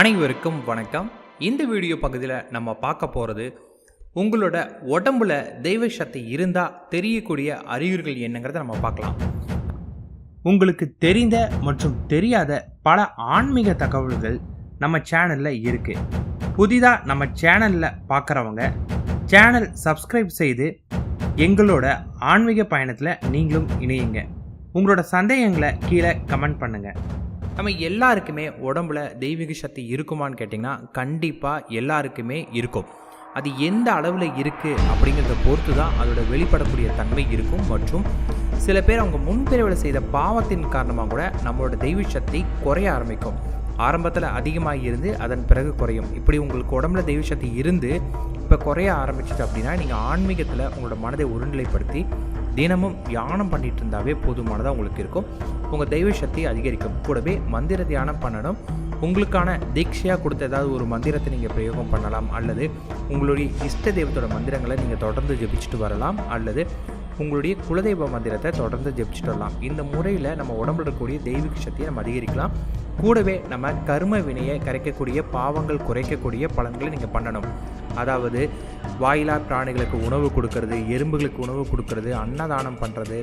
அனைவருக்கும் வணக்கம். இந்த வீடியோ பகுதியில் நம்ம பார்க்க போகிறது உங்களோட உடம்புல தெய்வ சக்தி இருந்தால் தெரியக்கூடிய அறிகுறிகள் என்னங்கிறத நம்ம பார்க்கலாம். உங்களுக்கு தெரிந்த மற்றும் தெரியாத பல ஆன்மீக தகவல்கள் நம்ம சேனலில் இருக்குது புதிதாக நம்ம சேனலில் பார்க்குறவங்க சேனல் சப்ஸ்கிரைப் செய்து எங்களோட ஆன்மீக பயணத்தில் நீங்களும் இணையுங்க. உங்களோட சந்தேகங்களை கீழே கமெண்ட் பண்ணுங்கள் நம்ம எல்லாருக்குமே உடம்புல தெய்வீக சக்தி இருக்குமான்னு கேட்டிங்கன்னா கண்டிப்பாக எல்லாருக்குமே இருக்கும். அது எந்த அளவில் இருக்குது அப்படிங்கிறத பொறுத்து தான் அதோட வெளிப்படக்கூடிய தன்மை இருக்கும். மற்றும் சில பேர் அவங்க முன்பிரிவில் செய்த பாவத்தின் காரணமாக கூட நம்மளோட தெய்வ சக்தி குறைய ஆரம்பிக்கும். ஆரம்பத்தில் அதிகமாக இருந்து அதன் பிறகு குறையும். இப்படி உங்களுக்கு உடம்புல தெய்வ சக்தி இருந்து இப்போ குறைய ஆரம்பிச்சிட்டு அப்படின்னா நீங்கள் ஆன்மீகத்தில் உங்களோட மனதை ஒருநிலைப்படுத்தி தினமும் தியானம் பண்ணிட்டு இருந்தாவே போதுமானதாக உங்களுக்கு இருக்கும். உங்கள் தெய்வ சக்தி அதிகரிக்கும். கூடவே மந்திர தியானம் பண்ணணும். உங்களுக்கான தீட்சையாக கொடுத்த ஏதாவது ஒரு மந்திரத்தை நீங்கள் பிரயோகம் பண்ணலாம். அல்லது உங்களுடைய இஷ்ட தெய்வத்தோட மந்திரங்களை நீங்கள் தொடர்ந்து ஜெபிச்சுட்டு வரலாம். அல்லது உங்களுடைய குலதெய்வ மந்திரத்தை தொடர்ந்து ஜெபிச்சுட்டு வரலாம். இந்த முறையில் நம்ம உடம்புல இருக்கக்கூடிய தெய்வீக சக்தியை நம்ம அதிகரிக்கலாம். கூடவே நம்ம கர்ம வினையை கரைக்கக்கூடிய பாவங்கள் குறைக்கக்கூடிய பலன்களை நீங்கள் பண்ணணும். அதாவது வாயிலா பிராணிகளுக்கு உணவு கொடுக்கறது எறும்புகளுக்கு உணவு கொடுக்கறது அன்னதானம் பண்ணுறது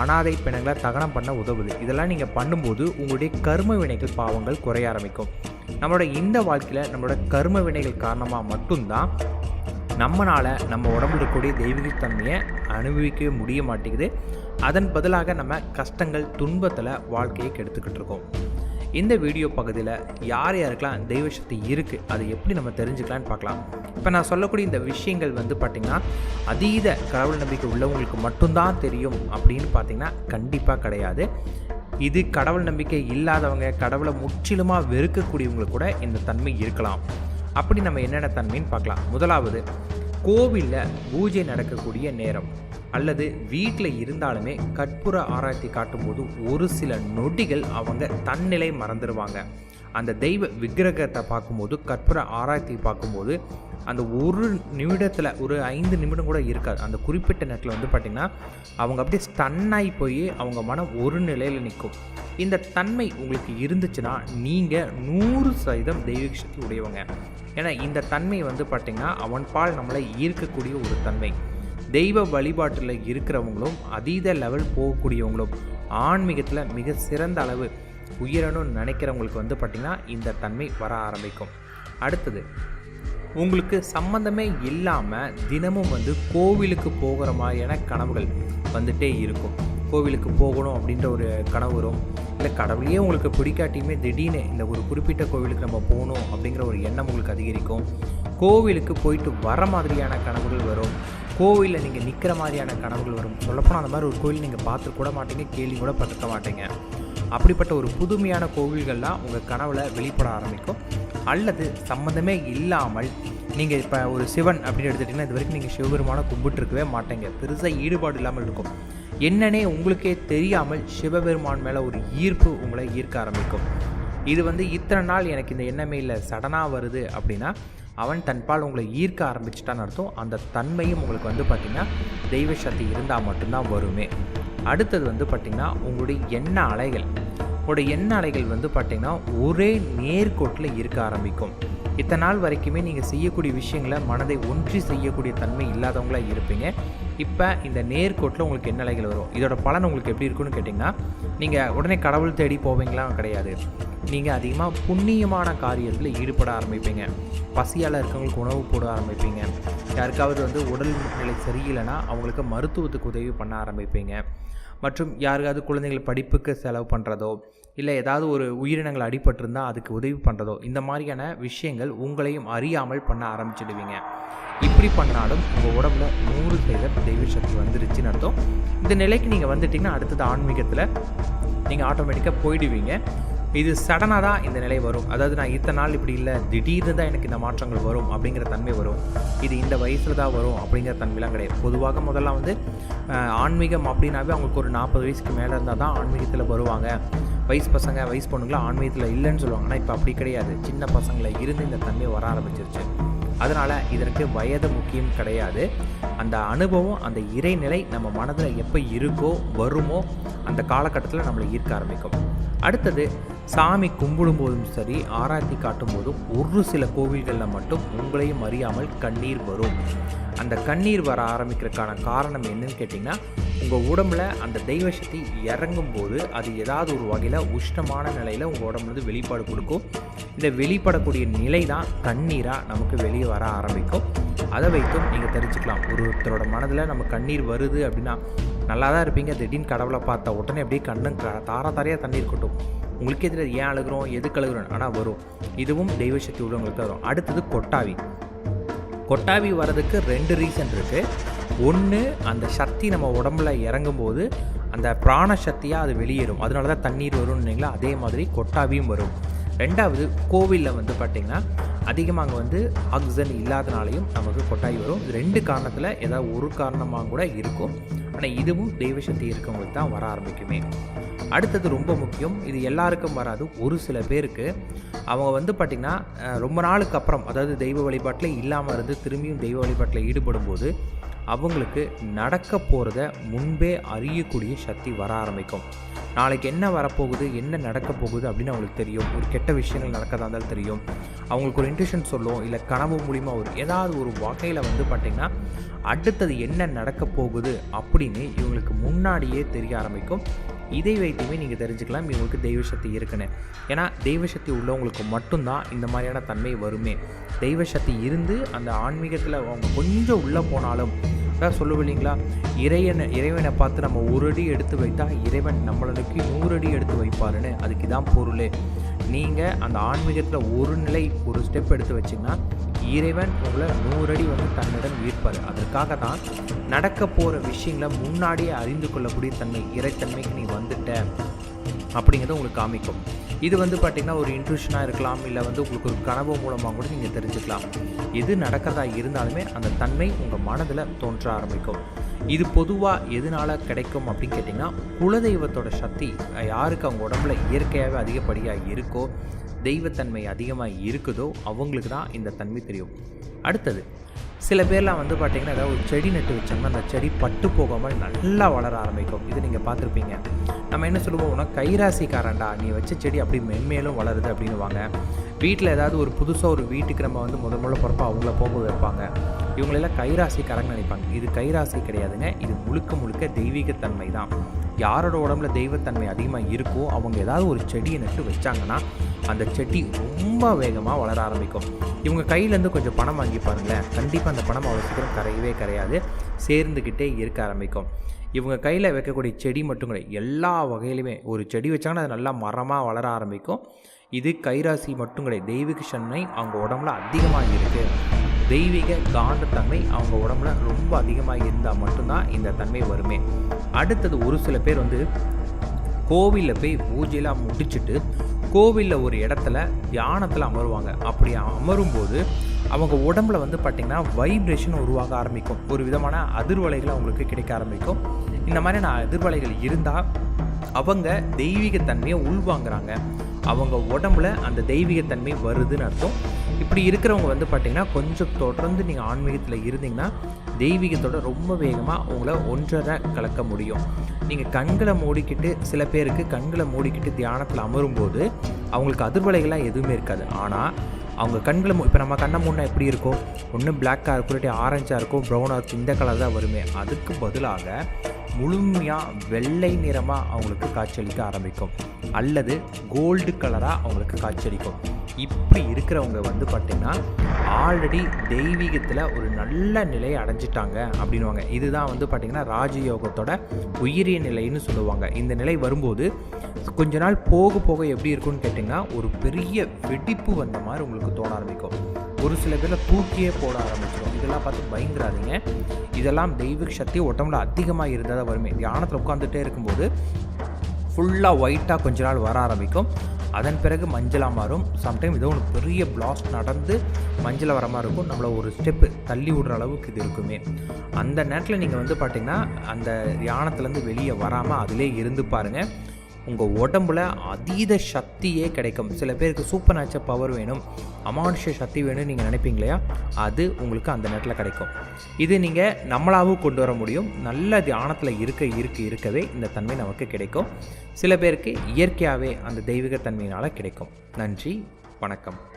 அனாதை பிணங்களை தகனம் பண்ண உதவுது. இதெல்லாம் நீங்கள் பண்ணும்போது உங்களுடைய கர்ம வினைகள் பாவங்கள் குறைய ஆரம்பிக்கும். நம்மளோட இந்த வாழ்க்கையில் நம்மளோட கர்ம வினைகள் காரணமாக மட்டும்தான் நம்மளால் நம்ம உடம்புல இருக்கக்கூடிய தெய்வீகத்தன்மையை அனுபவிக்கவே முடிய மாட்டேங்குது. அதன் பதிலாக நம்ம கஷ்டங்கள் துன்பத்தில் வாழ்க்கையை கெடுத்துக்கிட்டு இருக்கோம். இந்த வீடியோ பகுதியில் யார் யாருக்கெல்லாம் தெய்வ சக்தி இருக்குது அதை எப்படி நம்ம தெரிஞ்சுக்கலான்னு பார்க்கலாம். இப்போ நான் சொல்லக்கூடிய இந்த விஷயங்கள் வந்து பார்த்திங்கன்னா அதீத கடவுள் நம்பிக்கை உள்ளவங்களுக்கு மட்டும்தான் தெரியும் அப்படின்னு பார்த்தீங்கன்னா கண்டிப்பாக கிடையாது. இது கடவுள் நம்பிக்கை இல்லாதவங்க கடவுளை முற்றிலுமாக வெறுக்கக்கூடியவங்களுக்கு கூட இந்த தன்மை இருக்கலாம். அப்படி நம்ம என்னென்ன தன்மைன்னு பார்க்கலாம். முதலாவது கோவிலில் பூஜை நடக்கக்கூடிய நேரம். அல்லது வீட்டில் இருந்தாலுமே கற்பூர ஆராய்ச்சி காட்டும்போது ஒரு சில நொடிகள் அவங்க தன்னிலை மறந்துடுவாங்க அந்த தெய்வ விக்கிரகத்தை பார்க்கும்போது கற்பூர ஆராய்ச்சி பார்க்கும்போது அந்த ஒரு நிமிடத்தில் ஒரு ஐந்து நிமிடம் கூட இருக்காது. அந்த குறிப்பிட்ட நேரத்தில் வந்து பார்த்திங்கன்னா அவங்க அப்படியே ஸ்டன்னாகி போய் அவங்க மனம் ஒரு நிலையில் நிற்கும் இந்த தன்மை உங்களுக்கு இருந்துச்சுன்னா நீங்கள் நூறு சதவீதம் தெய்வீக சக்தி உடையவங்க. ஏன்னா இந்த தன்மை வந்து பார்த்திங்கன்னா அவன் பால் நம்மளை ஈர்க்கக்கூடிய ஒரு தன்மை. தெய்வ வழிபாட்டில் இருக்கிறவங்களும் அதீத லெவல் போகக்கூடியவங்களும் ஆன்மீகத்தில் மிக சிறந்த அளவு உயரணும்னு நினைக்கிறவங்களுக்கு வந்து பார்த்திங்கன்னா இந்த தன்மை வர ஆரம்பிக்கும். அடுத்தது உங்களுக்கு சம்மந்தமே இல்லாமல் தினமும் வந்து கோவிலுக்கு போகிற மாதிரியான கனவுகள் வந்துட்டே இருக்கும். கோவிலுக்கு போகணும் அப்படின்ற ஒரு கனவு வரும். இல்லை கடவுளையே உங்களுக்கு பிடிக்காட்டியுமே திடீர்னு இந்த ஒரு குறிப்பிட்ட கோவிலுக்கு நம்ம போகணும் அப்படிங்கிற ஒரு எண்ணம் உங்களுக்கு அதிகரிக்கும். கோவிலுக்கு போயிட்டு வர மாதிரியான கனவுகள் வரும். கோவிலில் நீங்கள் நிற்கிற மாதிரியான கனவுகள் வரும். சொல்லப்போனால் அந்த மாதிரி ஒரு கோயில் நீங்கள் பார்த்து கூட மாட்டீங்க கேள்வி கூட பட்டுக்க மாட்டீங்க. அப்படிப்பட்ட ஒரு புதுமையான கோவில்கள்லாம் உங்கள் கனவில் வெளிப்பட ஆரம்பிக்கும். அல்லது சம்மந்தமே இல்லாமல் நீங்கள் இப்போ ஒரு சிவன் அப்படின்னு எடுத்துட்டிங்கன்னா இது வரைக்கும் நீங்கள் சிவபெருமானை கும்பிட்டுருக்கவே மாட்டேங்க. பெருசாக ஈடுபாடு இல்லாமல் இருக்கும். என்னன்னே உங்களுக்கே தெரியாமல் சிவபெருமான் மேலே ஒரு ஈர்ப்பு உங்களை ஈர்க்க ஆரம்பிக்கும். இது வந்து இத்தனை நாள் எனக்கு இந்த எண்ணமே இல்லை. சடனாக வருது அப்படின்னா அவன் தன்பால் உங்களை ஈர்க்க ஆரம்பிச்சிட்டான்னு அர்த்தம். அந்த தன்மையும் உங்களுக்கு வந்து பார்த்திங்கன்னா தெய்வ சக்தி இருந்தால் மட்டும்தான் வருமே. அடுத்தது வந்து பார்த்திங்கன்னா உங்களுடைய எண்ண அலைகள். உங்களுடைய எண்ண அலைகள் வந்து பார்த்திங்கன்னா ஒரே நேர்கோட்டில் இருக்க ஆரம்பிக்கும். இத்தனை நாள் வரைக்குமே நீங்கள் செய்யக்கூடிய விஷயங்களை மனதை ஒன்றி செய்யக்கூடிய தன்மை இல்லாதவங்களாக இருப்பீங்க. இப்போ இந்த நேர்கோட்டில் உங்களுக்கு என்ன நிலைகள் வரும்? இதோட பலன் உங்களுக்கு எப்படி இருக்குன்னு கேட்டிங்கன்னா நீங்கள் உடனே கடவுள் தேடி போவீங்களாம் கிடையாது. நீங்கள் அதிகமாக புண்ணியமான காரியத்தில் ஈடுபட ஆரம்பிப்பீங்க. பசியால் இருக்கவங்களுக்கு உணவு போட ஆரம்பிப்பீங்க. யாருக்காவது வந்து உடல் நிலை சரியில்லைன்னா அவங்களுக்கு மருத்துவத்துக்கு உதவி பண்ண ஆரம்பிப்பீங்க. மற்றும் யாருக்காவது குழந்தைகள் படிப்புக்கு செலவு பண்ணுறதோ இல்லை ஏதாவது ஒரு உயிரினங்கள் அடிபட்டிருந்தால் அதுக்கு உதவி பண்ணுறதோ இந்த மாதிரியான விஷயங்கள் உங்களையும் அறியாமல் பண்ண ஆரம்பிச்சிடுவீங்க. இப்படி பண்ணாலும் உங்கள் உடம்புல நூறு சதவீதம் தெய்வ சக்தி வந்துருச்சுன்னு அர்த்தம். இந்த நிலைக்கு நீங்கள் வந்துட்டிங்கன்னா அடுத்தது ஆன்மீகத்தில் நீங்கள் ஆட்டோமேட்டிக்காக போயிடுவீங்க. இது சடனாக தான் இந்த நிலை வரும். அதாவது நான் இத்தனை நாள் இப்படி இல்லை திடீர்னு தான் எனக்கு இந்த மாற்றங்கள் வரும் அப்படிங்கிற தன்மை வரும். இது இந்த வயசில் தான் வரும் அப்படிங்கிற தன்மைலாம் கிடையாது. பொதுவாக முதல்ல வந்து ஆன்மீகம் அப்படின்னாவே அவங்களுக்கு ஒரு நாற்பது வயசுக்கு மேலே இருந்தால் தான் ஆன்மீகத்தில் வருவாங்க. வயசு பசங்க வயசு பொண்ணுங்களாம் ஆன்மீகத்தில் இல்லைன்னு சொல்லுவாங்க. ஆனால் இப்போ அப்படி கிடையாது. சின்ன பசங்களை இருந்து இந்த தன்மை வர ஆரம்பிச்சிருச்சு. அதனால் இதற்கு வயது முக்கியம் கிடையாது. அந்த அனுபவம் அந்த இறைநிலை நம்ம மனதில் எப்போ இருக்கோ வருமோ அந்த காலகட்டத்தில் நம்மளை ஈர்க்க ஆரம்பிக்கும். அடுத்தது சாமி கும்பிடும் போதும் சரி ஆராய்ச்சி காட்டும் போதும் ஒரு சில கோவில்களில் மட்டும் உங்களையும் அறியாமல் கண்ணீர் வரும். அந்த கண்ணீர் வர ஆரம்பிக்கிறதுக்கான காரணம் என்னன்னு கேட்டிங்கன்னா உங்கள் உடம்புல அந்த தெய்வ சக்தி இறங்கும் போது அது ஏதாவது ஒரு வகையில் உஷ்ணமான நிலையில் உங்கள் உடம்புலேருந்து வெளிப்பாடு கொடுக்கும். இந்த வெளிப்படக்கூடிய நிலை தான் கண்ணீராக நமக்கு வெளியே வர ஆரம்பிக்கும். அதை வைத்தும் நீங்கள் தெரிஞ்சுக்கலாம். ஒருத்தரோட மனதில் நம்ம கண்ணீர் வருது அப்படின்னா நல்லா தான் இருப்பீங்க. திடீர்னு கடவுளை பார்த்தா உடனே அப்படியே கண்ணும் தார தாரா தாரையாக தண்ணீர் கொட்டும். உங்களுக்கே தெரியாது ஏன் அழுகிறோம் எதுக்கு அழுகிறோம் ஆனால் வரும். இதுவும் தெய்வ சக்தி உள்ளவங்களுக்கு வரும். அடுத்தது கொட்டாவி. கொட்டாவி வர்றதுக்கு ரெண்டு ரீசன் இருக்குது ஒன்று அந்த சக்தி நம்ம உடம்புல இறங்கும்போது அந்த பிராண சக்தியாக அது வெளியேறும். அதனால தான் தண்ணீர் வரும்னீங்களா அதே மாதிரி கொட்டாவியும் வரும். ரெண்டாவது கோவிலில் வந்து பார்த்திங்கன்னா அதிகமாக அங்கே வந்து ஆக்சிஜன் இல்லாதனாலையும் நமக்கு கொட்டாவி வரும். ரெண்டு காரணத்தில் ஏதாவது ஒரு காரணமாக கூட இருக்கும். ஆனால் இதுவும் தெய்வ சக்தி இருக்கவங்களுக்கு தான் வர ஆரம்பிக்குமே. அடுத்தது ரொம்ப முக்கியம் இது எல்லாருக்கும் வராது. ஒரு சில பேருக்கு அவங்க வந்து பார்த்திங்கன்னா ரொம்ப நாளுக்கு அப்புறம் அதாவது தெய்வ வழிபாட்டில் இல்லாமல் இருந்து திரும்பியும் தெய்வ வழிபாட்டில் ஈடுபடும் போது அவங்களுக்கு நடக்க போகிறத முன்பே அறியக்கூடிய சக்தி வர ஆரம்பிக்கும். நாளைக்கு என்ன வரப்போகுது என்ன நடக்க போகுது அப்படின்னு அவங்களுக்கு தெரியும். ஒரு கெட்ட விஷயங்கள் நடக்கதா இருந்தாலும் தெரியும். அவங்களுக்கு ஒரு இன்ட்யூஷன் சொல்லும் இல்லை கனவு மூலிமா ஒரு ஏதாவது ஒரு வகையில் வந்து பார்த்திங்கன்னா அடுத்தது என்ன நடக்க போகுது அப்படின்னு இவங்களுக்கு முன்னாடியே தெரிய ஆரம்பிக்கும். இதை வைத்துமே நீங்கள் தெரிஞ்சுக்கலாம் இவங்களுக்கு தெய்வ சக்தி இருக்குன்னு. ஏன்னா தெய்வ சக்தி உள்ளவங்களுக்கு மட்டும்தான் இந்த மாதிரியான தன்மை வருமே. தெய்வ சக்தி இருந்து அந்த ஆன்மீகத்தில் அவங்க கொஞ்சம் உள்ளே போனாலும் அதான் சொல்லுவோம் இல்லைங்களா? இறைவனை இறைவனை பார்த்து நம்ம ஒரு அடி எடுத்து வைத்தால் இறைவன் நம்மளுக்கு நூறு அடி எடுத்து வைப்பாருன்னு அதுக்கு தான் பொருள். நீங்கள் அந்த ஆன்மீகத்தில் ஒரு நிலை ஒரு ஸ்டெப் எடுத்து வச்சிங்கன்னா இறைவன் உங்களை நூறு அடி வந்து தன்னிடம் ஈர்ப்பார். அதற்காக தான் நடக்க போகிற விஷயங்களை முன்னாடியே அறிந்து கொள்ளக்கூடிய தன்மை இறைத்தன்மைக்கு நீ வந்துட்ட அப்படிங்கிறத உங்களுக்கு காமிக்கும். இது வந்து பார்த்திங்கன்னா ஒரு இன்ட்யூஷனாக இருக்கலாம் இல்லை வந்து உங்களுக்கு ஒரு கனவு மூலமாக கூட நீங்கள் தெரிஞ்சுக்கலாம். எது நடக்கிறதா இருந்தாலுமே அந்த தன்மை உங்கள் மனதில் தோன்ற ஆரம்பிக்கும். இது பொதுவாக எதனால் கிடைக்கும் அப்படின்னு கேட்டிங்கன்னா குலதெய்வத்தோட சக்தி யாருக்கு அவங்க உடம்புல இயற்கையாகவே அதிகப்படியாக இருக்கோ தெய்வத்தன்மை அதிகமாக இருக்குதோ அவங்களுக்கு தான் இந்த தன்மை தெரியும். அடுத்தது சில பேர்லாம் வந்து பார்த்திங்கன்னா ஏதாவது ஒரு செடி நட்டு வச்சோம்னா அந்த செடி பட்டு போகாமல் நல்லா வளர ஆரம்பிக்கும். இது நீங்கள் பார்த்துருப்பீங்க. நம்ம என்ன சொல்லுவோம்? உனக்கு கைராசிக்காரன்டா நீ வச்ச செடி அப்படி மென்மேலும் வளருது அப்படின்னுவாங்க. வீட்டில் ஏதாவது ஒரு புதுசாக ஒரு வீட்டுக்கு நம்ம வந்து முதல் முதல்ல பிறப்ப அவங்கள போக வைப்பாங்க. இவங்களெல்லாம் கைராசிக்காரங்க நினைப்பாங்க. இது கைராசி கிடையாதுங்க. இது முழுக்க முழுக்க தெய்வீகத்தன்மை தான் யாரோட உடம்புல தெய்வத்தன்மை அதிகமாக இருக்கோ அவங்க ஏதாவது ஒரு செடியை நட்டு வச்சாங்கன்னா அந்த செடி ரொம்ப வேகமாக வளர ஆரம்பிக்கும். இவங்க கையிலேருந்து கொஞ்சம் பணம் வாங்கி பாருங்களேன். கண்டிப்பாக அந்த பணம் அவ்வளோ சீக்கிரம் கரையவே கரையாது. சேர்ந்துக்கிட்டே இருக்க ஆரம்பிக்கும். இவங்க கையில் வைக்கக்கூடிய செடி மட்டும் கிடையாது எல்லா வகையிலுமே. ஒரு செடி வச்சாங்கன்னா அது நல்லா மரமாக வளர ஆரம்பிக்கும். இது கைராசி மட்டும் கிடையாது தெய்வீக சன்மை அவங்க உடம்புல அதிகமாக இருக்குது தெய்வீக காந்தத்தன்மை அவங்க உடம்புல ரொம்ப அதிகமாக இருந்தால் மட்டும்தான் இந்த தன்மை வருமே. அடுத்தது ஒரு சில பேர் வந்து கோவிலில் போய் பூஜையெல்லாம் முடிச்சுட்டு கோவிலில் ஒரு இடத்துல தியானத்தில் அமருவாங்க. அப்படி அமரும்போது அவங்க உடம்புல வந்து பார்த்திங்கன்னா வைப்ரேஷன் உருவாக ஆரம்பிக்கும். ஒரு விதமான அதிர்வலைகள் அவங்களுக்கு கிடைக்க ஆரம்பிக்கும். இந்த மாதிரியான அதிர்வலைகள் இருந்தால் அவங்க தெய்வீகத்தன்மையை உள்வாங்குறாங்க. அவங்க உடம்புல அந்த தெய்வீகத்தன்மை வருதுன்னு அர்த்தம். இப்படி இருக்கிறவங்க வந்து பார்த்திங்கன்னா கொஞ்சம் தொடர்ந்து நீங்கள் ஆன்மீகத்தில் இருந்தீங்கன்னா தெய்வீகத்தோட ரொம்ப வேகமாக உங்களை ஒன்றரை கலக்க முடியும். நீங்கள் கண்களை மூடிக்கிட்டு சில பேருக்கு கண்களை மூடிக்கிட்டு தியானத்தில் அமரும்போது அவங்களுக்கு அதிர்வலைகள்லாம் எதுவுமே இருக்காது. ஆனால் அவங்க கண்களை இப்போ நம்ம கண்ணை முன்னே எப்படி இருக்கும்? ஒன்று பிளாக்காக இருக்கும் இல்லாட்டி ஆரஞ்சாக இருக்கும் ப்ரௌனாக இருக்கும் இந்த கலர் தான் வருமே. அதுக்கு பதிலாக முழுமையாக வெள்ளை நிறமாக அவங்களுக்கு காட்சியளிக்க ஆரம்பிக்கும். அல்லது கோல்டு கலராக அவங்களுக்கு காட்சியளிக்கும் இப்படி இருக்கிறவங்க வந்து பார்த்திங்கன்னா ஆல்ரெடி தெய்வீகத்தில் ஒரு நல்ல நிலையை அடைஞ்சிட்டாங்க அப்படின்வாங்க இதுதான் வந்து பார்த்திங்கன்னா ராஜயோகத்தோட உயிரிய நிலைன்னு சொல்லுவாங்க. இந்த நிலை வரும்போது கொஞ்ச நாள் போக போக எப்படி இருக்கும்னு கேட்டிங்கன்னா ஒரு பெரிய வெடிப்பு வந்த மாதிரி உங்களுக்கு தோண ஆரம்பிக்கும். ஒரு சில பேரில் தூக்கியே போட ஆரம்பிச்சிடும். இதெல்லாம் பார்த்து பயந்துராதீங்க இதெல்லாம் தெய்வீக சக்தி உடம்புல அதிகமாக இருந்தால் தான் வருமே. தியானத்தில் உட்காந்துட்டே இருக்கும்போது ஃபுல்லாக ஒயிட்டாக கொஞ்ச நாள் வர ஆரம்பிக்கும். அதன் பிறகு மஞ்சளாக மாறும். சம்டைம் ஏதோ ஒன்று பெரிய பிளாஸ்ட் நடந்து மஞ்சளாக வர மாதிரி இருக்கும். நம்மளை ஒரு ஸ்டெப்பு தள்ளி விடுற அளவுக்கு இது இருக்குமே. அந்த நேரத்தில் நீங்கள் வந்து பார்த்திங்கன்னா அந்த யானத்துலேருந்து வெளியே வராமல் அதிலே இருந்து பாருங்கள் உங்கள் உடம்புல அதீத சக்தியே கிடைக்கும். சில பேருக்கு சூப்பர் நேச்சர் பவர் வேணும். அமானுஷ சக்தி வேணும்னு நீங்கள் நினைப்பீங்களா அது உங்களுக்கு அந்த நேரத்தில் கிடைக்கும். இது நீங்கள் நம்மளாகவும் கொண்டு வர முடியும். நல்ல தியானத்தில் இருக்க இருக்க இருக்கவே இந்த தன்மை நமக்கு கிடைக்கும். சில பேருக்கு இயற்கையாகவே அந்த தெய்வீக தன்மையினால் கிடைக்கும். நன்றி வணக்கம்.